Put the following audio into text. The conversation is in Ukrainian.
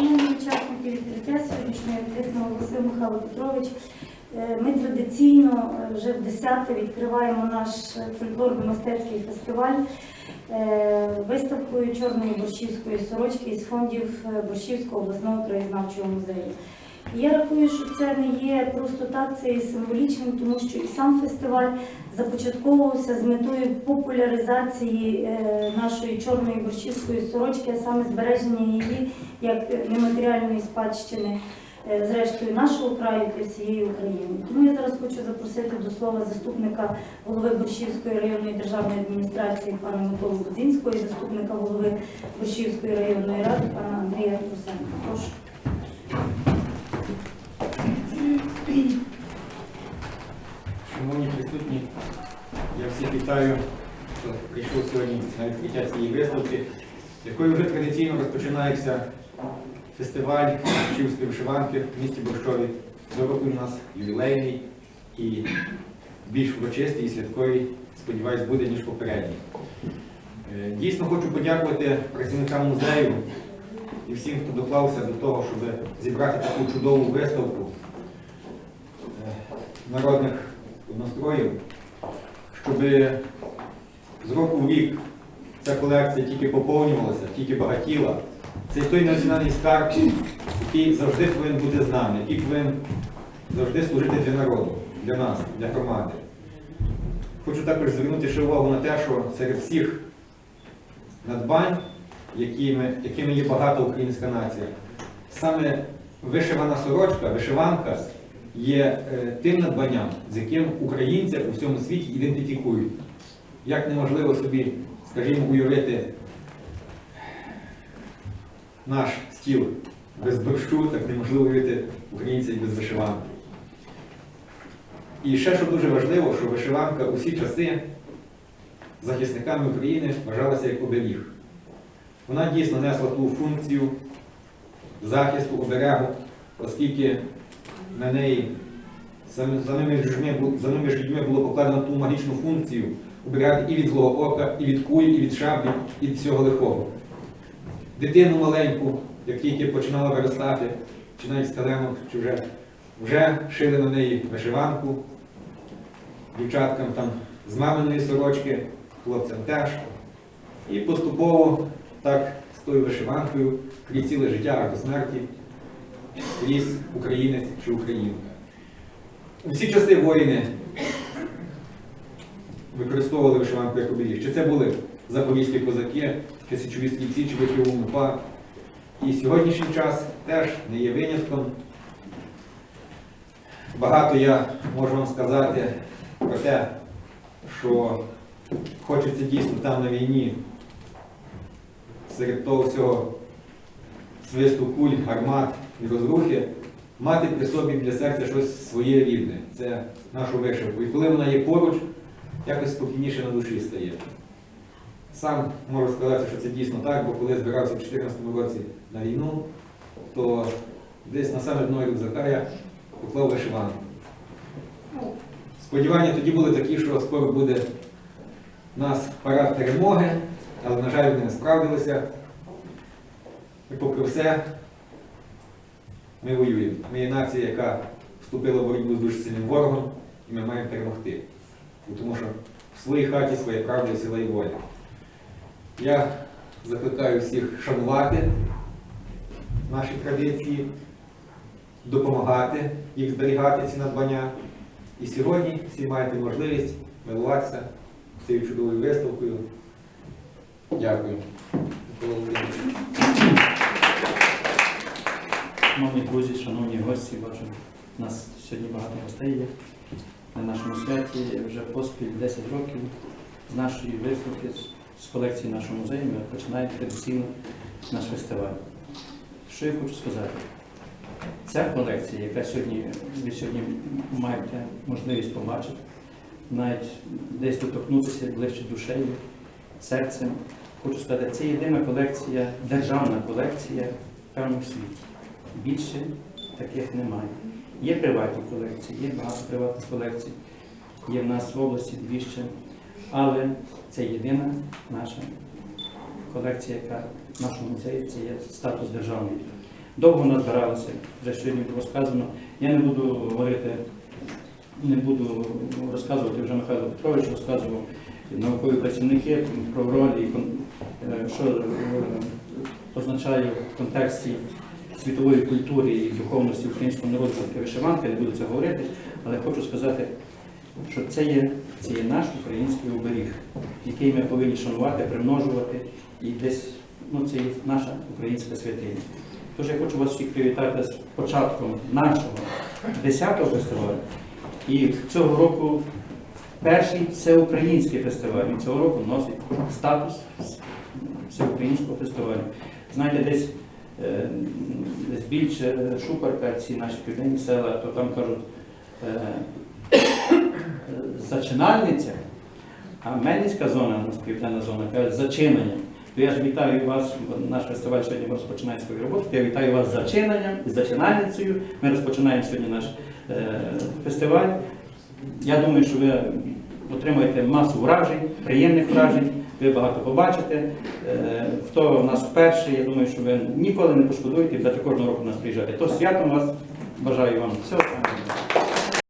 Шановні учасники відкриття сьогоднішнього, як оголосив Михайло Петрович. е, Ми традиційно е, вже в 10 відкриваємо наш фольклорно-мистецький фестиваль е, виставкою чорної борщівської сорочки із фондів Борщівського обласного краєзнавчого музею. Я рахую, що це не є просто так, це є символічним, тому що і сам фестиваль започатковувався з метою популяризації е, нашої чорної борщівської сорочки, а саме збереження її як нематеріальної спадщини, е, зрештою нашого краю та всієї України. Тому я зараз хочу запросити до слова заступника голови Борщівської районної державної адміністрації пана Миколу Будзінського і заступника голови Борщівської районної ради пана Андрія Трусенка. Прошу. Вітаю, хто прийшов сьогодні на відкриття цієї виставки, якою вже традиційно розпочинається фестиваль Чівської вишиванки в місті Борщові. Року у нас ювілейний і більш урочистий і святковий, сподіваюсь, буде, ніж попередній. Е, Дійсно хочу подякувати працівникам музею і всім, хто доклався до того, щоб зібрати таку чудову виставку е, народних одностроїв, щоб з року в рік ця колекція тільки поповнювалася, тільки багатіла. Це той національний скарб, який завжди повинен бути з нами, який повинен завжди служити для народу, для нас, для громади. Хочу також звернути ще увагу на те, що серед всіх надбань, якими, якими є багата українська нація, саме вишивана сорочка, вишиванка є е, тим надбанням, з яким українця у всьому світі ідентифікують. Як неможливо собі, скажімо, уявити наш стіл без борщу, так неможливо уявити українця без вишиванки. І ще що дуже важливо, що вишиванка у всі часи захисниками України вважалася як оберіг. Вона дійсно несла ту функцію захисту, оберегу, оскільки на неї за ними, ж людьми, за ними ж людьми було покладено ту магічну функцію оберігати і від злого ока, і від кулі, і від шаблі, і від всього лихого. Дитину маленьку, як тільки починала виростати, чи навіть з калемок, чи вже, вже шили на неї вишиванку, дівчаткам там з маминої сорочки, хлопцям теж. І поступово так з тою вишиванкою крізь ціле життя аж до смерті ріс українець чи українка. У всі часи воїни використовували вишиванку як оберіг. Чи це були запорізькі козаки, чи січові стрільці, чи вихів УНУПА. І сьогоднішній час теж не є винятком. Багато я можу вам сказати про те, що хочеться дійсно там на війні серед того всього свисту куль, гармат і розрухи, мати при собі для серця щось своє рідне. Це нашу вишивку. І коли вона є поруч, якось спокійніше на душі стає. Сам можу сказати, що це дійсно так, бо коли збирався в 2014 році на війну, то десь на саме дно рюкзака я поклав вишиванку. Сподівання тоді були такі, що скоро буде у нас парад перемоги, але, на жаль, вони не справдилися. І попри все, ми воюємо. Ми є нація, яка вступила в боротьбу з дуже сильним ворогом, і ми маємо перемогти. Тому що в своїй хаті своя правда, сила і воля. Я закликаю всіх шанувати наші традиції, допомагати їх зберігати, ці надбання. І сьогодні всі маєте можливість милуватися цією чудовою виставкою. Дякую. Шановні друзі, шановні гості, бачу, у нас сьогодні багато гостей є на нашому святі. Вже поспіль 10 років з нашої виставки, з колекції нашого музею ми починаємо традиційно наш фестиваль. Що я хочу сказати? Ця колекція, яка сьогодні, ви сьогодні маєте можливість побачити, навіть десь доторкнутися ближче душею, серцем. Хочу сказати, це єдина колекція, державна колекція в певному світі. Більше таких немає. Є приватні колекції, є багато приватних колекцій. Є в нас в області дві. Але це єдина наша колекція, яка в нашому музеї це є статус державний. Довго назбиралися, вже сьогодні було сказано. Я не буду говорити, не буду розказувати, вже Михайло Петрович розказував, наукові працівники про роль і е, що е, означає в контексті світової культури і духовності українського народу вишиванка, не буду це говорити, але хочу сказати, що це є, це є наш український оберіг, який ми повинні шанувати, примножувати і десь ну, це є наша українська святиня. Тож я хочу вас всіх привітати з початком нашого 10-го фестивалю. І цього року перший всеукраїнський фестиваль. Він цього року носить статус всеукраїнського фестивалю. Знаєте, десь, десь більше ці наші південні села, то там кажуть е, е, зачинальниця, а Мельницька зона, у нас південна зона, каже зачинення. То я ж вітаю вас, наш фестиваль сьогодні розпочинає свою роботу. Я вітаю вас з зачиненням і зачинальницею. Ми розпочинаємо сьогодні наш е, фестиваль. Я думаю, що ви отримаєте масу вражень, приємних вражень, ви багато побачите. Е, Хто в нас перший, я думаю, що ви ніколи не пошкодуєте, будете кожного року нас приїжджати. То святом вас бажаю вам всього.